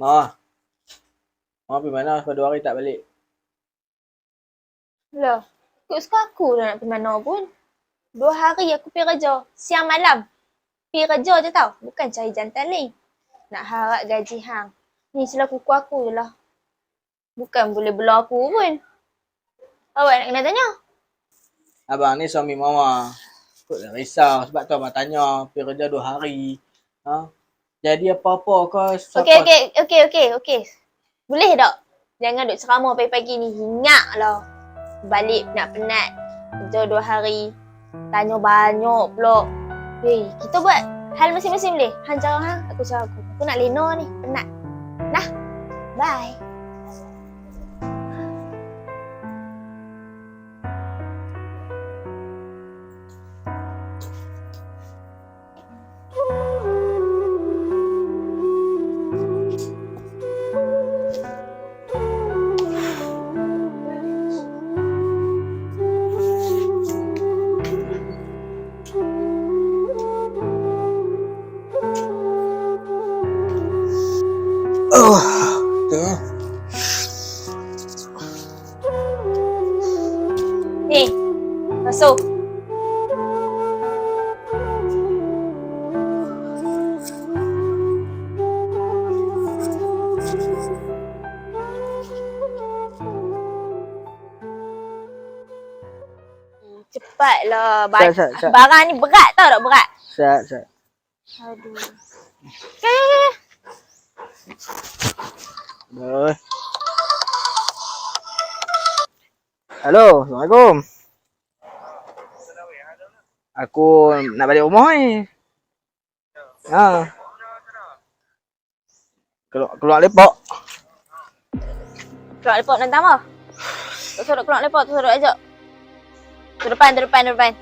Ma. Ma pergi mana sebab dua hari tak balik? Lah, ikut suka aku dah nak pergi mana pun. Dua hari aku pergi kerja. Siang malam. Pergi kerja je tau. Bukan cari jantan lain. Nak harap gaji hang. Ni sila kuku aku je lah. Bukan boleh bela aku pun. Awak nak kena tanya? Abang ni suami mama. Kau dah risau sebab tu abang tanya pergi kerja dua hari. Ha? Jadi apa-apa kau support. Okey, okey, okey, okey, okey. Boleh tak? Jangan duduk ceramah pagi-pagi ni. Ingat lah. Balik penat-penat. Kerja dua hari. Tanya banyak pula. Hei, kita buat hal masing-masing boleh? Han cara hang, aku cara aku. Aku nak lena ni. Penat. Nah. Bye. Cepatlah. Ba- Sat, sat, sat. Barang ni berat tau tak berat? Sat, sat. Aduh. Kan, kan. Dah. Hello, Assalamualaikum. Aku nak balik rumah ni. Ha. Keluar, keluar lepak. Keluar lepak nak tambah. Tak suruh keluar lepak, tu suruh ajak. Tu depan, tu depan, tu depan.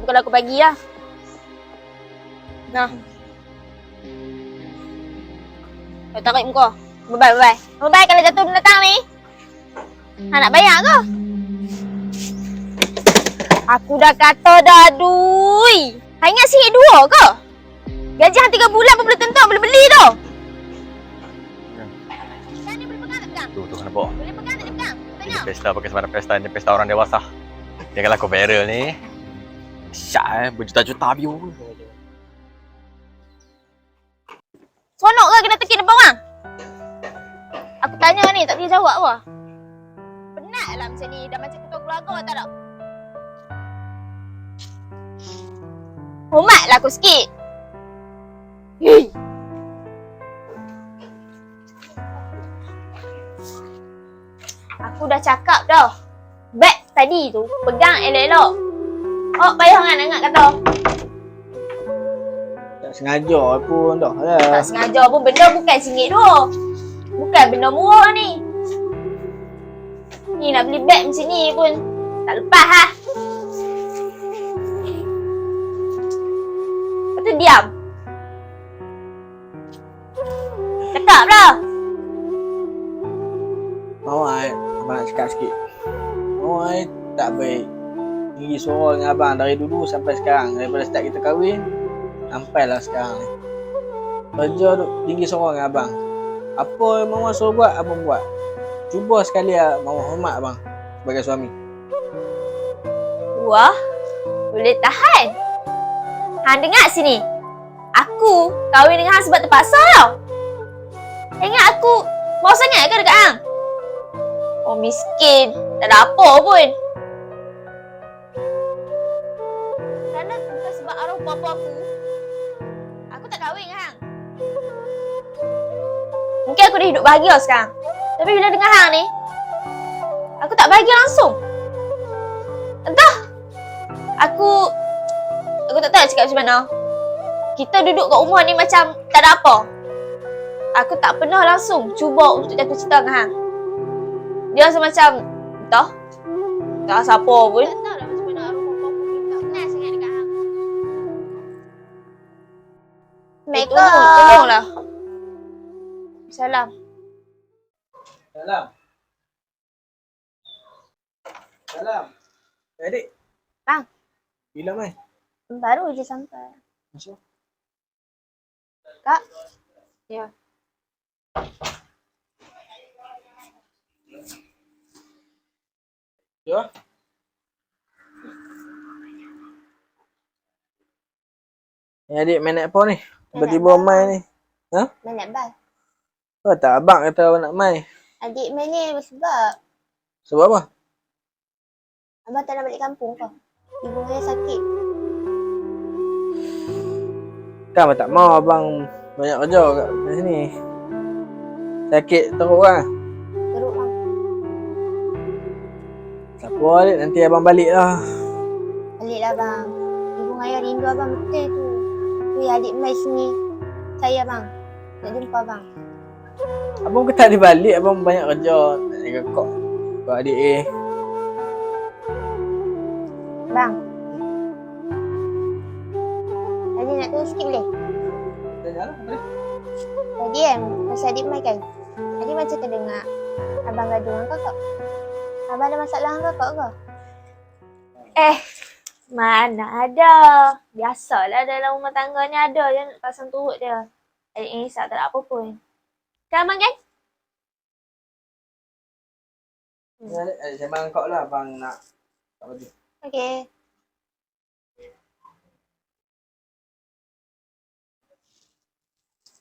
Tu kalau aku bagi lah. Nah. Kau tarik muka. Bye-bye, bye-bye. Bye-bye kalau jatuh datang ni. Ha, nak bayar ke? Aku dah kata dah, adui. Ha, ingat sihir dua ke? Gaji hang tiga bulan pun belum tentu boleh beli tu. Ni boleh pegang tak pegang? Tu tu nampak. Boleh pegang tak dia pegang? Pesta pakai sembarang pesta ni pesta orang dewasa. Janganlah kau viral ni. Syak eh berjuta-juta view. Seronok ke kena teki depan orang? Aku tanya ni, tak dia jawab apa? Penat lah macam ni. Dah macam ketua keluarga tak tak? Hormatlah aku sikit. Hei. Aku dah cakap dah. Beg tadi tu, pegang elok-elok. Oh, payah kan angkat kata. Tak sengaja pun dah lah. Tak sengaja pun benda bukan singgit tu. Bukan benda murah ni. Ni nak beli beg macam ni pun tak lepas ha. Lepas tu diam. Cakap lah. Mawai, abang nak cakap sikit. Mawai tak baik. Tinggi suara dengan abang dari dulu sampai sekarang. Daripada start kita kahwin, sampailah sekarang ni. Kerja tu tinggi suara dengan abang. Apa yang Mama suruh buat, abang buat. Cuba sekali lah Mama hormat abang sebagai suami. Wah, boleh tahan. Han dengar sini. Aku kahwin dengan Han sebab terpaksa tau. Ingat aku mau sangat ke dekat Hang? Oh miskin, tak ada apa pun. Aku, aku tak kahwin Hang. Mungkin aku dah hidup bahagia sekarang. Tapi bila dengan Hang ni, aku tak bahagia langsung. Entah. Aku aku tak tahu cakap macam mana. Kita duduk kat rumah ni macam tak ada apa. Aku tak pernah langsung cuba untuk jatuh cinta dengan hang. Dia rasa macam entah. Tak rasa apa pun. Assalamualaikum. Tolonglah. Salam. Salam. Salam. Adik. Bang. Bila mai? Baru je sampai. Masuk. Kak. Ya. Ya. Ni adik main apa ni? Tiba-tiba Main main ni. Main netball. Oh, tak abang kata awak nak main. Adik main ni sebab Sebab apa? abang tak nak balik kampung kau. Ibu saya sakit. Kan abang tak mau abang banyak kerja kat sini. Sakit teruk kan? Teruk bang. Tak apa adik, nanti abang balik lah. Baliklah bang. Ibu saya rindu abang betul tu. Yang adik main sini. Saya bang. Nak jumpa abang. Abang ke tak ada balik, abang banyak kerja. Tak ada kekok. Kau adik eh. Bang. Tadi nak turun sikit boleh? Tadi kan, masa adik main kan. Adik macam terdengar abang gaduh dengan kakak. Abang ada masalah dengan kakak ke? Eh, mana ada. Biasalah dalam rumah tangga ni ada je nak pasang turut dia. Adik ni risau tak ada apa pun. Kan abang kan? Adik, adik saya bang kau lah, abang nak. Tak apa tu. Okey.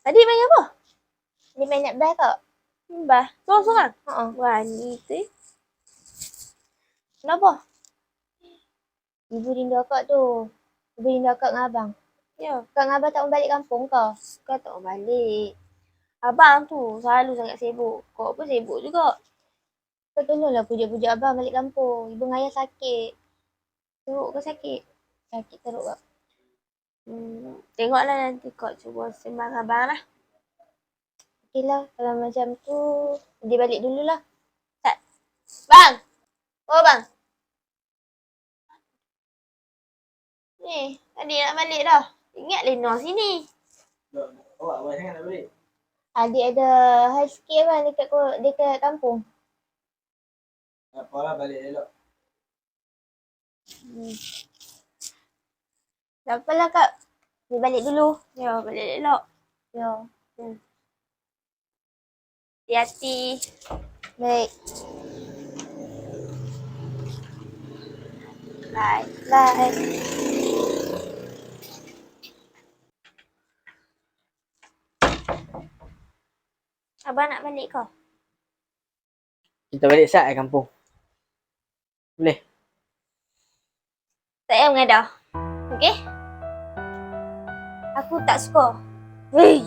Adik main apa? Dia main netball kak. Bah, sorang-sorang? Haa. Berani tu eh. Kenapa? Ibu rindu akak tu. Ibu rindu akak dengan abang. Ya. Kak dengan abang tak mau balik kampung kau? Kau tak mau balik. Abang tu selalu sangat sibuk. Kau pun sibuk juga. Kau tolonglah pujuk-pujuk abang balik kampung. Ibu dengan ayah sakit. Teruk ke sakit? Sakit teruk kak. Hmm, tengoklah nanti kau cuba sembang abang lah. Okey lah, kalau macam tu, dia balik dululah. Tak. Bang! Oh bang! Ni, tadi nak balik dah. Ingat Lenor sini. Awak, awak sangat nak balik. Adik ada husky bang dekat, ko- dekat kampung. Tak apalah, balik elok. Hmm. Tak apalah kak. Dia balik dulu. Ya, balik elok. Ya. Hmm. Hati-hati. Baik. Bye. Bye. Abang nak balik kau? Kita balik sat ke kampung. Boleh? Tak payah mengadah. Okey? Aku tak suka. Hei!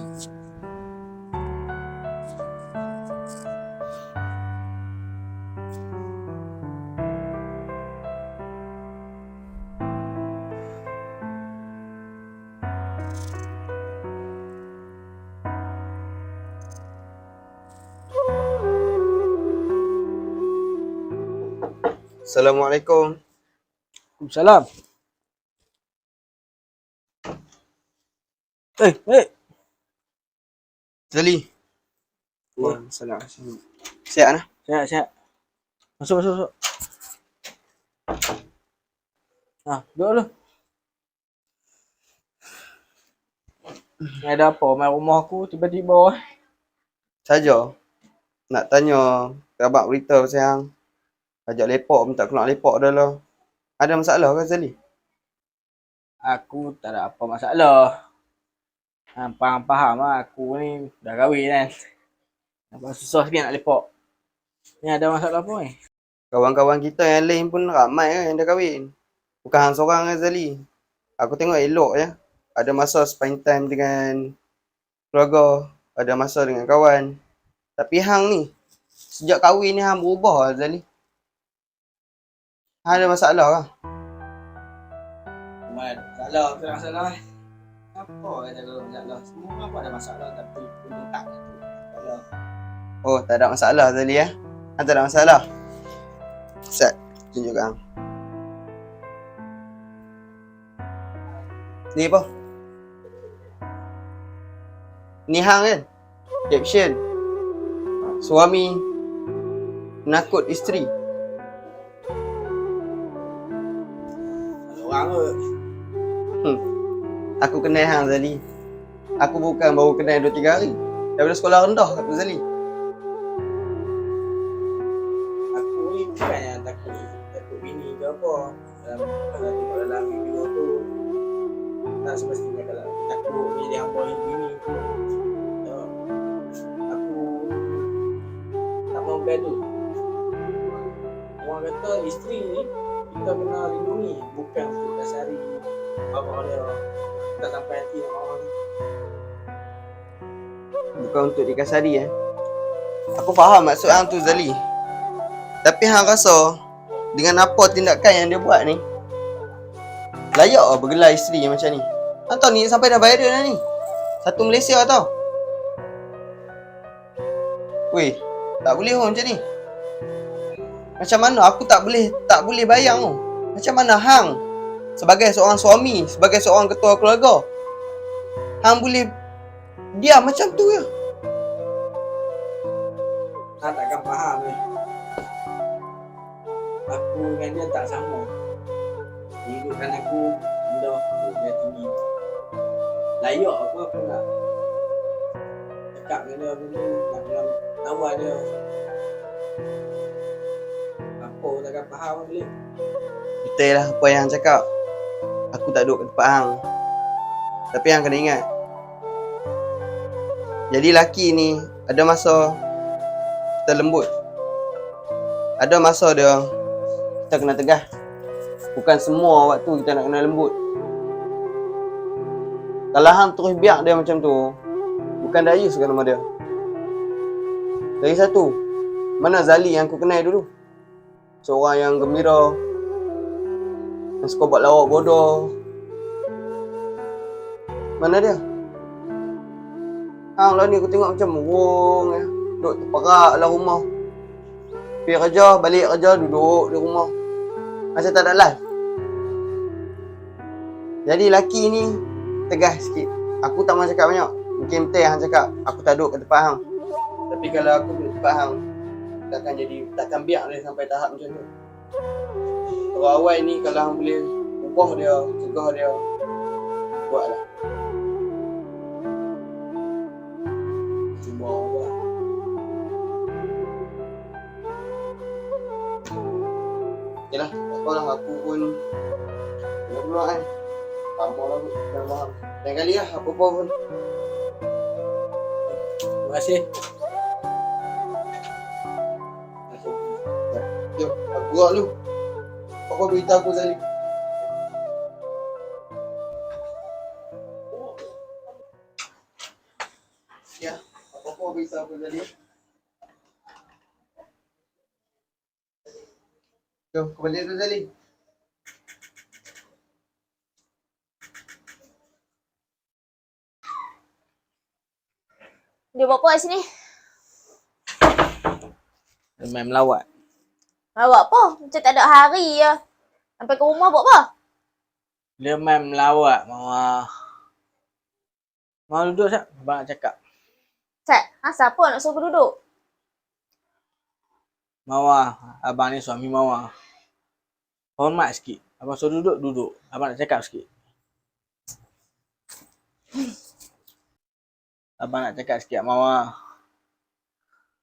Assalamualaikum. Waalaikumsalam. Eh, eh. Zali. Waalaikumsalam. Sihat nah? Sihat, sihat. Masuk, masuk, masuk. Ha, duduk dulu. Ni ada apa? Main rumah aku tiba-tiba. eh. Saja. Nak tanya khabar berita sayang. Ajak lepak pun tak keluar lepak dah lah. Ada masalah ke Zali? Aku tak ada apa masalah. Ha, faham-faham lah. Aku ni dah kahwin kan. Nampak susah sikit nak lepak. Ni ada masalah apa ni? Kawan-kawan kita yang lain pun ramai kan yang dah kahwin. Bukan hang seorang kan Zali. Aku tengok elok ya. Ada masa spend time dengan keluarga. Ada masa dengan kawan. Tapi hang ni, sejak kahwin ni hang berubah lah Zali. Ada masalah kah? Cuma ada masalah, tu ada masalah. Apa kata kalau masalah? Semua apa ada masalah tapi belum tak. Masalah. Oh, tak ada masalah Zali ya. Hang tak ada masalah. Set, tunjuk hang. Ni apa? Ni hang kan? Caption. Suami menakut isteri. Orang ke? Aku kenal hang Zali. Aku bukan baru kenal 2 3 hari. Daripada sekolah rendah aku Zali. Aku ni bukan yang takut takut bini ke apa. Dalam kalau tengok dalam video tu tak semestinya kalau takut jadi hamba bini tu. Aku tak mau gaduh. Orang kata isteri ni kita kena lindungi bukan untuk kasari apa dia tak sampai hati orang ni. Bukan untuk dikasari eh. Aku faham maksud hang tu Zali. Tapi hang rasa dengan apa tindakan yang dia buat ni layak lah bergelar isteri yang macam ni. Hang tahu ni sampai dah viral dah ni. Satu Malaysia tau. Weh, tak boleh oh macam ni. Macam mana aku tak boleh tak boleh bayang oh. Macam mana hang sebagai seorang suami, sebagai seorang ketua keluarga hang boleh diam macam tu ya. Hang takkan faham ni. Aku dengan dia tak sama. Dia hidupkan aku rendah, dia tinggi. Layak aku aku nak cakap dengan dia dulu, nak nak nawar dia. Faham boleh. Betul lah apa yang hang cakap. Aku tak duduk kat tempat hang. Tapi hang kena ingat. Jadi laki ni ada masa kita lembut. Ada masa dia kita kena tegas. Bukan semua waktu kita nak kena lembut. Kalau hang terus biar dia macam tu, bukan Dayus kan nama dia. Lagi satu, mana Zali yang aku kenal dulu? Seorang yang gembira, yang suka buat lawak bodoh. Mana dia? Hang lah ni aku tengok macam murung ya. Duduk terperak dalam rumah. Pergi kerja, balik kerja, duduk di rumah. Macam tak ada life. Jadi laki ni tegas sikit. Aku tak mahu cakap banyak. Mungkin betul yang cakap. Aku tak duduk kat tempat hang. Tapi kalau aku duduk tempat hang, takkan jadi, takkan biar dia sampai tahap macam tu. Awal-awal ni kalau hang boleh ubah dia, cegah dia, buatlah. Yalah, tak apa lah aku pun Kena keluar kan Tambah lah Lain kali lah, apa-apa pun Terima kasih. Keluar dulu Apa beritahu aku Zali Ya, apa-apa beritahu aku Zali Jom, kembali tu Zali Dia buat apa kat sini? Dia main melawat. Awak apa? Macam tak ada hari je. Sampai ke rumah buat apa? Dia main melawat, Mama. Mau duduk tak? Abang nak cakap. Sat, ha, siapa nak suruh duduk? Mawar, abang ni suami Mawar. Hormat sikit. Abang suruh duduk, duduk. Abang nak cakap sikit. Abang nak cakap sikit, Mawar.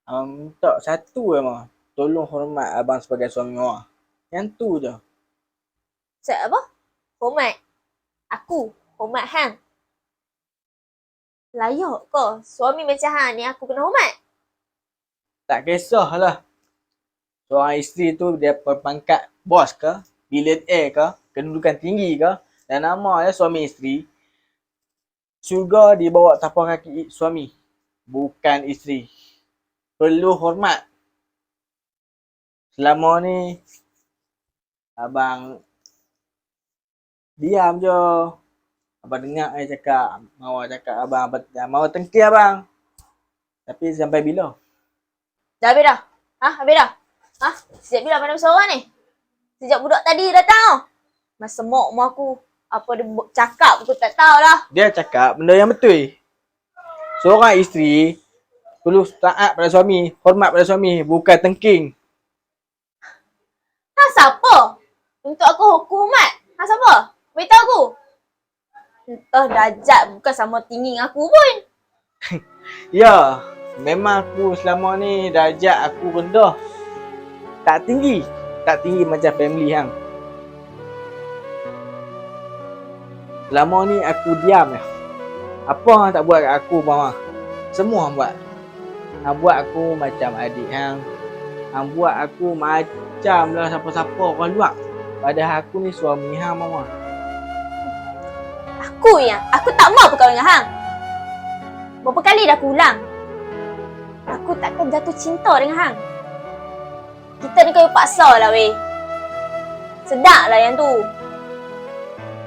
Abang minta satu je, Mawar. Tolong hormat abang sebagai suami Mawar. Yang tu je. Sat apa? Hormat. Aku. Hormat hang. Layak ke? Suami macam hang ni aku kena hormat. Tak kisahlah. Seorang isteri tu dia berpangkat bos ke, A ke, kedudukan tinggi ke, dan nama dia suami isteri. Syurga di bawah tapak kaki suami, bukan isteri. Perlu hormat. Selama ni, abang diam je. Abang dengar saya cakap, Mawar cakap abang, abang Mawar tengki abang. Tapi sampai bila? Dah habis dah? Ha? Habis dah? Ha? Sejak bila mana seorang ni? Sejak budak tadi datang tau. Masa mok mu aku. Apa dia cakap aku tak tahu lah. Dia cakap benda yang betul. Seorang isteri perlu taat pada suami, hormat pada suami, bukan tengking. Ha siapa? Untuk aku hukumat. Ha siapa? Beritahu aku. Entah dajat bukan sama tinggi dengan aku pun. Ya, memang aku selama ni darjat aku rendah. Tak tinggi. Tak tinggi macam family hang. Selama ni aku diam ya. Apa hang tak buat kat aku mama? Semua hang buat. Hang buat aku macam adik hang. Hang buat aku macam lah siapa-siapa orang luar. Padahal aku ni suami hang mama. Aku yang aku tak mau berkahwin dengan hang. Berapa kali dah aku ulang. Aku takkan jatuh cinta dengan hang. Kita ni kau paksa lah weh. Sedap lah yang tu.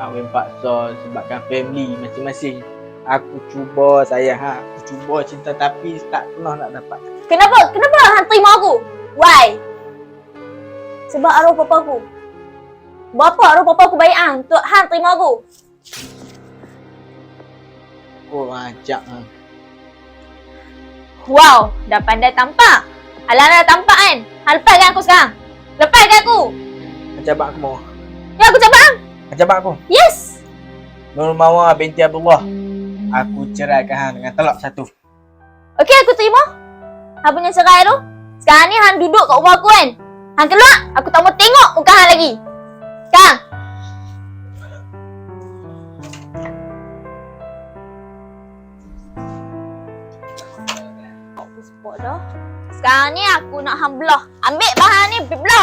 Kahwin paksa sebabkan family masing-masing. Aku cuba sayang ha. Aku cuba cinta tapi tak pernah nak dapat. Kenapa? Kenapa hang terima aku? Why? Sebab arwah papa aku. Bapa arwah papa aku baik hang. Tu hang terima aku. Oh macam ha. Wow, dah pandai tampak. Alah dah tampak kan? Hang lepaskan aku sekarang. Lepaskan aku. Macam aku mau. Ya aku hang. Macam bak aku. Yes. Nur Mawar binti Abdullah. Aku ceraikan hang dengan talak satu. Okey aku terima. Hang punya cerai tu. Sekarang ni hang duduk kat rumah aku kan. Hang keluar, aku tak mau tengok muka hang lagi. Sekarang. Sekarang ni aku nak hang belah. Ambil bahan ni, belah.